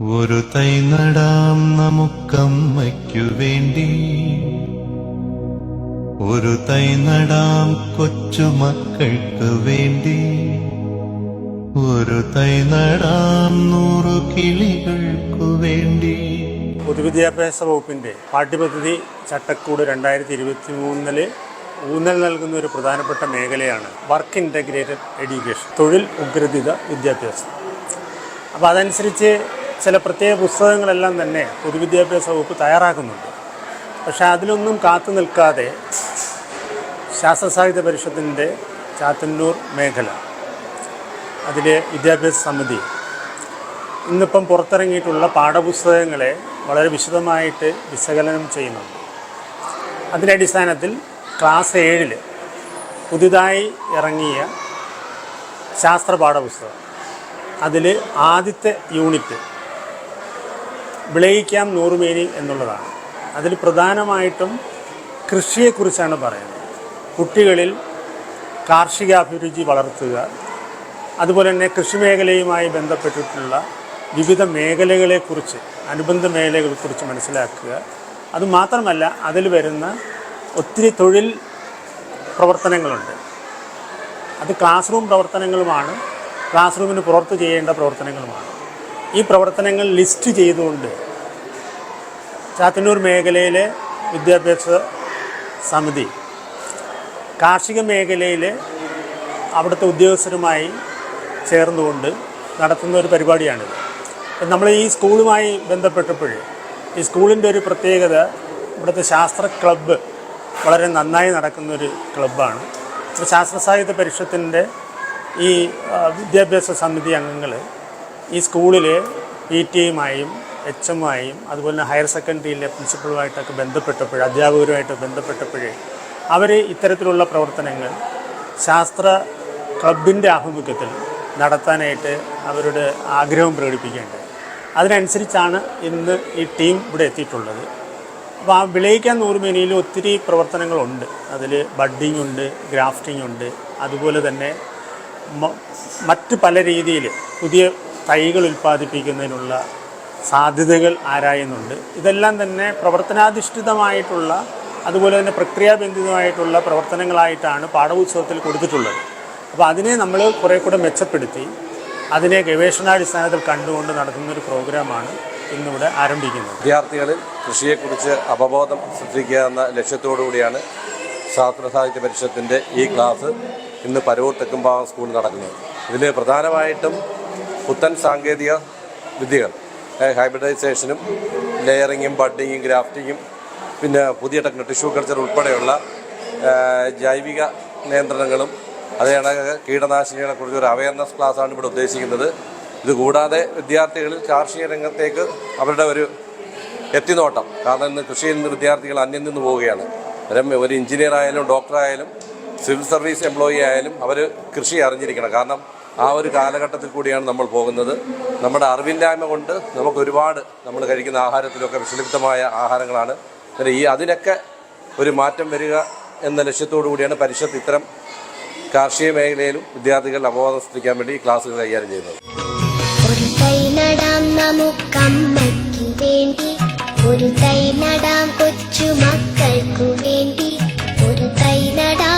ഒരു തൈ നടാം നമുക്കമ്മയ്ക്കു വേണ്ടി. ഒരു തൈ നടാം കൊച്ചുമക്കൾക്ക് വേണ്ടി. ഒരു തൈ നടാം നൂറു കിളികൾക്കു വേണ്ടി. പൊതുവിദ്യാഭ്യാസ വകുപ്പിന്റെ പാഠ്യപദ്ധതി ചട്ടക്കൂട് രണ്ടായിരത്തി ഇരുപത്തി മൂന്നിൽ ഊന്നൽ നൽകുന്ന ഒരു പ്രധാനപ്പെട്ട മേഖലയാണ് വർക്ക് ഇന്റഗ്രേറ്റഡ് എഡ്യൂക്കേഷൻ തൊഴിൽ ഉഗ്രഥിത വിദ്യാഭ്യാസം. അപ്പോൾ അതനുസരിച്ച് ചില പ്രത്യേക പുസ്തകങ്ങളെല്ലാം തന്നെ പൊതുവിദ്യാഭ്യാസ വകുപ്പ് തയ്യാറാക്കുന്നുണ്ട്. പക്ഷേ അതിലൊന്നും കാത്തു നിൽക്കാതെ ശാസ്ത്ര സാഹിത്യ പരിഷത്തിന്റെ ചാത്തന്നൂർ മേഖല അതിലെ വിദ്യാഭ്യാസ സമിതി ഇന്നിപ്പം പുറത്തിറങ്ങിയിട്ടുള്ള പാഠപുസ്തകങ്ങളെ വളരെ വിശദമായിട്ട് വിശകലനം ചെയ്യുന്നുണ്ട്. അതിന്റെ അടിസ്ഥാനത്തിൽ ക്ലാസ് ഏഴിൽ പുതുതായി ഇറങ്ങിയ ശാസ്ത്ര പാഠപുസ്തകം അതിൽ ആദ്യത്തെ യൂണിറ്റ് വിളയിക്കാം നൂറുമേനി എന്നുള്ളതാണ്. അതിൽ പ്രധാനമായിട്ടും കൃഷിയെക്കുറിച്ചാണ് പറയുന്നത്. കുട്ടികളിൽ കാർഷികാഭിരുചി വളർത്തുക അതുപോലെ തന്നെ കൃഷി മേഖലയുമായി ബന്ധപ്പെട്ടിട്ടുള്ള വിവിധ മേഖലകളെക്കുറിച്ച് അനുബന്ധ മേഖലകളെക്കുറിച്ച് മനസ്സിലാക്കുക. അതുമാത്രമല്ല അതിൽ വരുന്ന ഒത്തിരി തൊഴിൽ പ്രവർത്തനങ്ങളുണ്ട്. അത് ക്ലാസ് റൂം പ്രവർത്തനങ്ങളുമാണ് ക്ലാസ് റൂമിന് പുറത്ത് ചെയ്യേണ്ട പ്രവർത്തനങ്ങളുമാണ്. ഈ പ്രവർത്തനങ്ങൾ ലിസ്റ്റ് ചെയ്തുകൊണ്ട് ചാത്തന്നൂർ മേഖലയിലെ വിദ്യാഭ്യാസ സമിതി കാർഷിക മേഖലയിൽ അവിടുത്തെ ഉദ്യോഗസ്ഥരുമായി ചേർന്നുകൊണ്ട് നടത്തുന്ന ഒരു പരിപാടിയാണിത് നമ്മൾ ഈ സ്കൂളുമായി ബന്ധപ്പെട്ടപ്പോൾ ഈ സ്കൂളിന്റെ ഒരു പ്രത്യേകത ഇവിടുത്തെ ശാസ്ത്ര ക്ലബ്ബ് വളരെ നന്നായി നടക്കുന്നൊരു ക്ലബ്ബാണ്. ശാസ്ത്ര സാഹിത്യ പരിഷത്തിന്റെ ഈ വിദ്യാഭ്യാസ സമിതി അംഗങ്ങൾ ഈ സ്കൂളിൽ പി ടി എമായും എച്ച് എമ്മുമായും അതുപോലെ തന്നെ ഹയർ സെക്കൻഡറിയിലെ പ്രിൻസിപ്പളുമായിട്ടൊക്കെ ബന്ധപ്പെട്ടപ്പോൾ അധ്യാപകരുമായിട്ട് ബന്ധപ്പെട്ടപ്പോഴേ അവർ ഇത്തരത്തിലുള്ള പ്രവർത്തനങ്ങൾ ശാസ്ത്ര ക്ലബിന്റെ ആഭിമുഖ്യത്തിൽ നടത്താനായിട്ട് അവരുടെ ആഗ്രഹം പ്രകടിപ്പിക്കേണ്ടത്. അതിനനുസരിച്ചാണ് ഇന്ന് ഈ ടീം ഇവിടെ എത്തിയിട്ടുള്ളത്. അപ്പോൾ ആ വിളയിക്കാൻ നൂറുമേനിയിൽ ഒത്തിരി പ്രവർത്തനങ്ങളുണ്ട്. അതിൽ ബഡ്ഡിംഗ് ഉണ്ട് ഗ്രാഫ്റ്റിംഗ് ഉണ്ട്. അതുപോലെ തന്നെ മറ്റ് പല രീതിയിൽ പുതിയ തൈകൾ ഉൽപ്പാദിപ്പിക്കുന്നതിനുള്ള സാധ്യതകൾ ആരായുന്നുണ്ട്? ഇതെല്ലാം തന്നെ പ്രവർത്തനാധിഷ്ഠിതമായിട്ടുള്ള അതുപോലെ തന്നെ പ്രക്രിയാബന്ധിതമായിട്ടുള്ള പ്രവർത്തനങ്ങളായിട്ടാണ് പാഠപുസ്തകത്തിൽ കൊടുത്തിട്ടുള്ളത്. അപ്പോൾ അതിനെ നമ്മൾ കുറേ കൂടെ മെച്ചപ്പെടുത്തി അതിനെ ഗവേഷണാടിസ്ഥാനത്തിൽ കണ്ടുകൊണ്ട് നടത്തുന്ന ഒരു പ്രോഗ്രാമാണ് ഇന്നിവിടെ ആരംഭിക്കുന്നത്. വിദ്യാർത്ഥികളിൽ കൃഷിയെക്കുറിച്ച് അവബോധം സൃഷ്ടിക്കുക എന്ന ലക്ഷ്യത്തോടു കൂടിയാണ് ശാസ്ത്ര സാഹിത്യ പരിഷത്തിന്റെ ഈ ക്ലാസ് ഇന്ന് പരവൂർ തെക്കുംഭാഗം സ്കൂളിൽ നടക്കുന്നത്. ഇതിൽ പ്രധാനമായിട്ടും പുത്തൻ സാങ്കേതിക വിദ്യകൾ. ഹൈബ്രിഡൈസേഷനും ലെയറിങ്ങും ബഡിങ്ങും ഗ്രാഫ്റ്റിങ്ങും പിന്നെ പുതിയ ടെക്നോ ടിഷ്യൂ കൾച്ചർ ഉൾപ്പെടെയുള്ള ജൈവിക നിയന്ത്രണങ്ങളും അതേ കണക്ക് കീടനാശിനികളെ കുറിച്ചൊരു അവയർനെസ് ക്ലാസ്സാണ് ഇവിടെ ഉദ്ദേശിക്കുന്നത്. ഇത് കൂടാതെ വിദ്യാർത്ഥികളിൽ കാർഷിക രംഗത്തേക്ക് അവരുടെ ഒരു എത്തിനോട്ടം. കാരണം ഇന്ന് കൃഷിയിൽ നിന്ന് വിദ്യാർത്ഥികൾ അന്യം നിന്ന് പോവുകയാണ്. ഒരു എഞ്ചിനീയർ ആയാലും ഡോക്ടറായാലും സിവിൽ സർവീസ് എംപ്ലോയി ആയാലും അവർ കൃഷി അറിഞ്ഞിരിക്കണം. കാരണം ആ ഒരു കാലഘട്ടത്തിൽ കൂടിയാണ് നമ്മൾ പോകുന്നത്. നമ്മുടെ അറിവില്ലായ്മ കൊണ്ട് നമുക്ക് ഒരുപാട് നമ്മൾ കഴിക്കുന്ന ആഹാരത്തിലൊക്കെ വിഷലിപ്തമായ ആഹാരങ്ങളാണ്. പിന്നെ ഈ അതിനൊക്കെ ഒരു മാറ്റം വരിക എന്ന ലക്ഷ്യത്തോടു കൂടിയാണ് പരിഷത്ത് ഇത്തരം കാർഷിക മേഖലയിലും വിദ്യാർത്ഥികൾ അവബോധം സൃഷ്ടിക്കാൻ വേണ്ടി ഈ ക്ലാസ്സുകൾ കൈകാര്യം ചെയ്യുന്നത്. ഒരു തൈ നടാം കൊച്ചു മക്കൾക്കു വേണ്ടി. ഒരു തൈ നടാം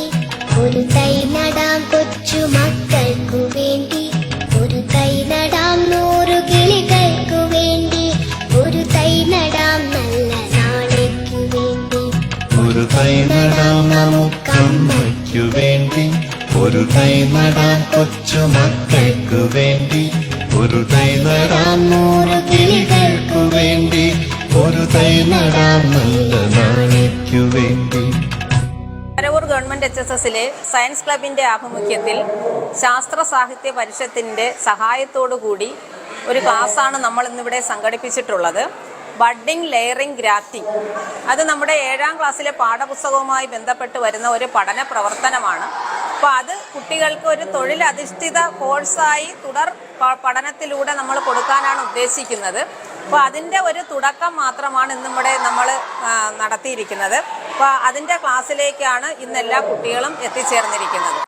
ഒരു തൈ നടാം നമുക്കമ്മയ്ക്കു വേണ്ടി. ഒരു തൈ നടാം കൊച്ചു മക്കൾക്കു വേണ്ടി. ഒരു തൈ നടാം നൂറ് കിളികൾക്കു വേണ്ടി. ഒരു തൈ നടാം നല്ല നാളേക്കു വേണ്ടി. ഗവൺമെന്റ് എച്ച് എസ് എസിലെ സയൻസ് ക്ലബിന്റെ ആഭിമുഖ്യത്തിൽ ശാസ്ത്ര സാഹിത്യ പരിഷത്തിന്റെ സഹായത്തോടു കൂടി ഒരു ക്ലാസ്സാണ് നമ്മൾ ഇന്നിവിടെ സംഘടിപ്പിച്ചിട്ടുള്ളത്. Budding layering grafting. അത് നമ്മുടെ ഏഴാം ക്ലാസ്സിലെ പാഠപുസ്തകവുമായി ബന്ധപ്പെട്ട് വരുന്ന ഒരു പഠന പ്രവർത്തനമാണ്. അപ്പോൾ അത് കുട്ടികൾക്ക് ഒരു തൊഴിലധിഷ്ഠിത കോഴ്സായി തുടർ പഠനത്തിലൂടെ നമ്മൾ കൊടുക്കാനാണ് ഉദ്ദേശിക്കുന്നത്. അപ്പോൾ അതിന്റെ ഒരു തുടക്കം മാത്രമാണ് ഇന്ന് ഇവിടെ നമ്മൾ നടത്തിയിരിക്കുന്നത്. അപ്പോൾ അതിന്റെ ക്ലാസ്സിലേക്കാണ് ഇന്ന് എല്ലാ കുട്ടികളും എത്തിച്ചേർന്നിരിക്കുന്നത്.